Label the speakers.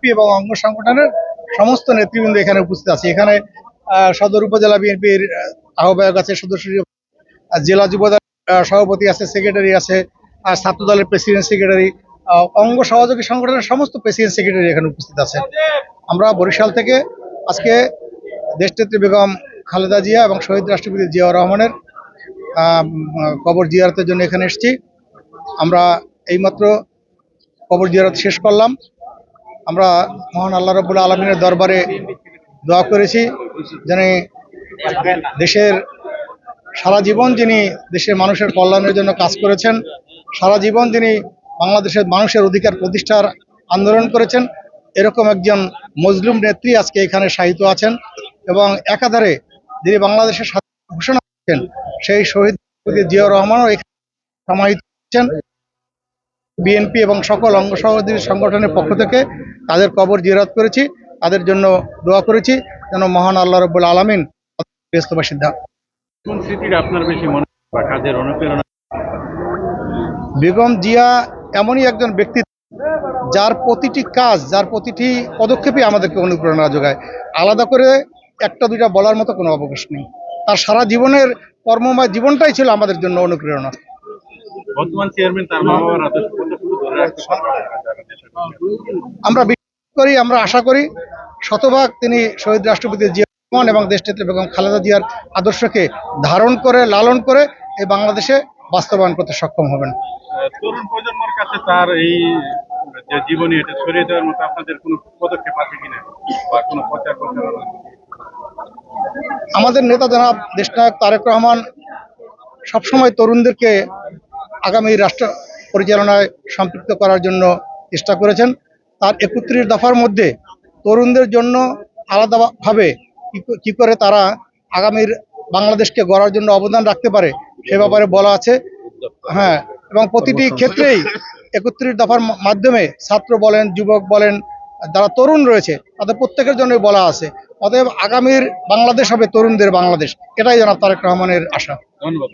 Speaker 1: BNP এবং অঙ্গ সংগঠনের সমস্ত নেতৃবৃন্দ এখানে উপস্থিত আছে। এখানে সদর উপজেলা বিএনপির আহ্বায়ক আছে সদস্য জেলা যুবদল সভাপতি আছে সেক্রেটারি আছে, আর ছাত্র দলের প্রেসিডেন্ট সেক্রেটারি অঙ্গ সহযোগী সংগঠনের সমস্ত প্রেসিডেন্ট সেক্রেটারি এখানে উপস্থিত আছে। আমরা বরিশাল থেকে আজকে দেশনেত্রী বেগম খালেদা জিয়া এবং শহীদ রাষ্ট্রপতি জিয়াউর রহমানের কবর জিয়ারতের জন্য এখানে এসেছি। আমরা এইমাত্র কবর জিয়ারত শেষ করলাম। আমরা মহান আল্লাহ রবুল আলমিনের দরবারে দোয়া করেছি যেন দেশের সারা জীবন যিনি দেশের মানুষের কল্যাণের জন্য কাজ করেছেন, সারা জীবন তিনি বাংলাদেশের মানুষের অধিকার প্রতিষ্ঠার আন্দোলন করেছেন, এরকম একজন মজলুম নেত্রী আজকে এখানে সাহিত্য আছেন এবং একাধারে যিনি বাংলাদেশের ঘোষণা করেছেন, সেই শহীদ জিয়াউর রহমানও এখানে সমাহিত বিএনপি এবং সকল অঙ্গ সহযোগী সংগঠনের পক্ষ থেকে তাদের কবর জিয়ারত করেছি। তাদের জন্য দোয়া করেছি। যেন মহান আল্লাহ রব্বুল আলমিন ব্যস্তবা সিদ্ধা
Speaker 2: আপনার বেশি মনে কাজের অনুপ্রেরণা?
Speaker 1: বেগম জিয়া এমনই একজন ব্যক্তি যার প্রতিটি কাজ যার প্রতিটি পদক্ষেপই আমাদেরকে অনুপ্রেরণা যোগায়। আলাদা করে একটা দুইটা বলার মতো কোনো অবকাশ নেই। তার সারা জীবনের কর্মময় জীবনটাই ছিল আমাদের জন্য অনুপ্রেরণা।
Speaker 2: বর্তমান চেয়ারম্যান তার মা বাবার
Speaker 1: আমরা বিশ্বাস করি আমরা আশা করি শতভাগ তিনি শহীদ রাষ্ট্রপতি জিয়া রহমান এবং দেশনেত্রী বেগম খালেদা জিয়ার আদর্শকে ধারণ করে লালন করে এই বাংলাদেশে বাস্তবায়ন করতে সক্ষম হবেন।
Speaker 2: তরুণ প্রজন্মের কাছে তার এই যে জীবনী এটা ছড়িয়ে দেওয়ার মতো আপনাদের কোনো পদক্ষেপ আছে কিনা? বা কোনো প্রচার প্রচারণা
Speaker 1: আমাদের নেতা জনাব দেশনায়ক তারেক রহমান সবসময় তরুণদেরকে আগামী রাষ্ট্র পরিচালনায় সম্পৃক্ত করার জন্য চেষ্টা করেছেন। তার একত্রিশ দফার মধ্যে তরুণদের জন্য আলাদাভাবে কি করে তারা আগামীর বাংলাদেশকে গড়ার জন্য অবদান রাখতে পারে সে ব্যাপারে বলা আছে। হ্যাঁ এবং প্রতিটি ক্ষেত্রেই একত্রিশ দফার মাধ্যমে ছাত্র বলেন, যুবক বলেন, যারা তরুণ রয়েছে তাদের প্রত্যেকের জন্যই বলা আছে। অতএব আগামীর বাংলাদেশ হবে তরুণদের বাংলাদেশ। এটাই জনাব তারেক রহমানের আশা।
Speaker 2: ধন্যবাদ।